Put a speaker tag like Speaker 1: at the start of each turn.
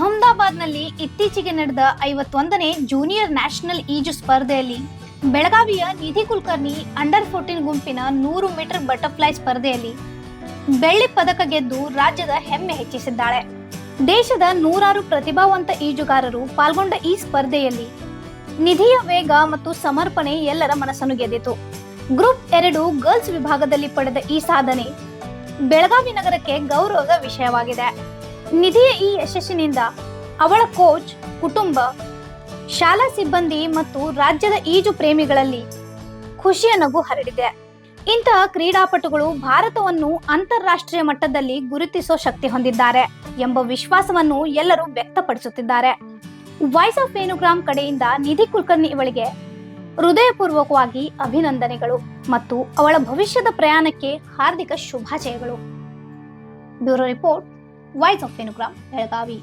Speaker 1: ಹೈದರಾಬಾದ್ನಲ್ಲಿ ಇತ್ತೀಚೆಗೆ ನಡೆದ ಐವತ್ತೊಂದನೇ ಜೂನಿಯರ್ ನ್ಯಾಷನಲ್ ಈಜು ಸ್ಪರ್ಧೆಯಲ್ಲಿ ಬೆಳಗಾವಿಯ ನಿಧಿ ಕುಲಕರ್ಣಿ ಅಂಡರ್ ಫೋರ್ಟೀನ್ ಗುಂಪಿನ ನೂರು ಮೀಟರ್ ಬಟರ್ಫ್ಲೈ ಸ್ಪರ್ಧೆಯಲ್ಲಿ ಬೆಳ್ಳಿ ಪದಕ ಗೆದ್ದು ರಾಜ್ಯದ ಹೆಮ್ಮೆ ಹೆಚ್ಚಿಸಿದ್ದಾಳೆ. ದೇಶದ ನೂರಾರು ಪ್ರತಿಭಾವಂತ ಈಜುಗಾರರು ಪಾಲ್ಗೊಂಡ ಈ ಸ್ಪರ್ಧೆಯಲ್ಲಿ ನಿಧಿಯ ವೇಗ ಮತ್ತು ಸಮರ್ಪಣೆ ಎಲ್ಲರ ಮನಸ್ಸನ್ನು ಗೆದ್ದಿತು. ಗ್ರೂಪ್ ಎರಡು ಗರ್ಲ್ಸ್ ವಿಭಾಗದಲ್ಲಿ ಪಡೆದ ಈ ಸಾಧನೆ ಬೆಳಗಾವಿ ನಗರಕ್ಕೆ ಗೌರವದ ವಿಷಯವಾಗಿದೆ. ನಿಧಿಯ ಈ ಯಶಸ್ಸಿನಿಂದ ಅವಳ ಕೋಚ್, ಕುಟುಂಬ, ಶಾಲಾ ಸಿಬ್ಬಂದಿ ಮತ್ತು ರಾಜ್ಯದ ಈಜು ಪ್ರೇಮಿಗಳಲ್ಲಿ ಖುಷಿಯ ನಗು ಹರಡಿದೆ. ಇಂತಹ ಕ್ರೀಡಾಪಟುಗಳು ಭಾರತವನ್ನು ಅಂತಾರಾಷ್ಟ್ರೀಯ ಮಟ್ಟದಲ್ಲಿ ಗುರುತಿಸೋ ಶಕ್ತಿ ಹೊಂದಿದ್ದಾರೆ ಎಂಬ ವಿಶ್ವಾಸವನ್ನು ಎಲ್ಲರೂ ವ್ಯಕ್ತಪಡಿಸುತ್ತಿದ್ದಾರೆ. ವಾಯ್ಸ್ ಆಫ್ ವೇಣುಗ್ರಾಮ್ ಕಡೆಯಿಂದ ನಿಧಿ ಕುಲಕರ್ಣಿ ಇವಳಿಗೆ ಹೃದಯಪೂರ್ವಕವಾಗಿ ಅಭಿನಂದನೆಗಳು ಮತ್ತು ಅವಳ ಭವಿಷ್ಯದ ಪ್ರಯಾಣಕ್ಕೆ ಹಾರ್ದಿಕ ಶುಭಾಶಯಗಳು. Bureau report. Voice of Venugram Belagavi